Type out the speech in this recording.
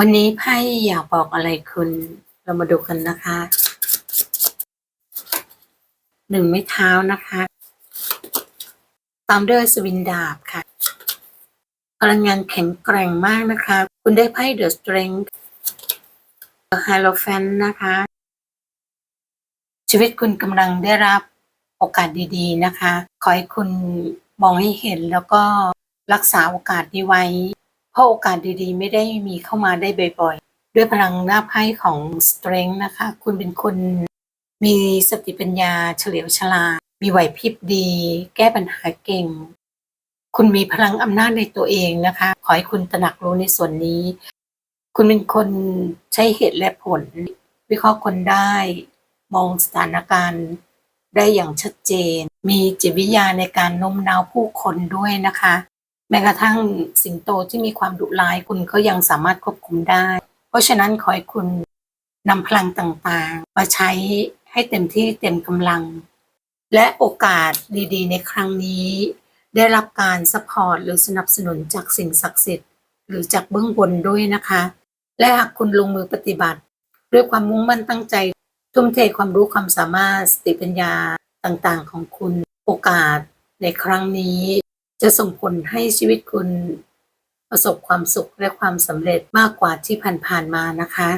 วันนี้ไพ่อยากบอกอะไรคุณ เรามาดูกันนะคะ หนึ่งไม้เท้านะคะ ตามด้วยสวินดาบค่ะพลังงานแข็งแกร่งมากนะคะ คุณได้ไพ่เดอะสตริงไฮโลแฟนนะคะ ชีวิตคุณกำลังได้รับโอกาสดีๆนะคะ ขอให้คุณมองให้เห็นแล้วก็รักษาโอกาสนี้ไว้ เพราะโอกาสดีๆ ไม่ได้มีเข้ามาได้บ่อยๆ ด้วยพลังหน้าไพ่ของ Strength นะคะ คุณเป็นคนมีสติปัญญาเฉลียวฉลาด มีไหวพริบดี แก้ปัญหาเก่ง คุณมีพลังอำนาจในตัวเองนะคะ ขอให้คุณตระหนักรู้ในส่วนนี้ คุณเป็นคนใช้เหตุและผล วิเคราะห์คนได้ มองสถานการณ์ได้อย่างชัดเจน มีจิตวิทยาในการโน้มน้าวผู้คนด้วยนะคะ แม้กระทั่งสิงโตที่มีความดุร้ายคุณก็ยังสามารถควบคุมได้ เพราะฉะนั้นขอให้คุณนำพลังต่างๆ มาใช้ให้เต็มที่เต็มกำลัง และโอกาสดีๆ ในครั้งนี้ ได้รับการสปอร์ตหรือสนับสนุนจากสิ่งศักดิ์สิทธิ์ หรือจากเบื้องบนด้วยนะคะ และหากคุณลงมือปฏิบัติ ด้วยความมุ่งมั่นตั้งใจ ทุ่มเทความรู้ความสามารถสติปัญญาต่างๆ ของคุณโอกาสในครั้งนี้ จะส่งผลให้ชีวิตคุณประสบความสุขและความสำเร็จมากกว่าที่ผ่านๆมานะคะ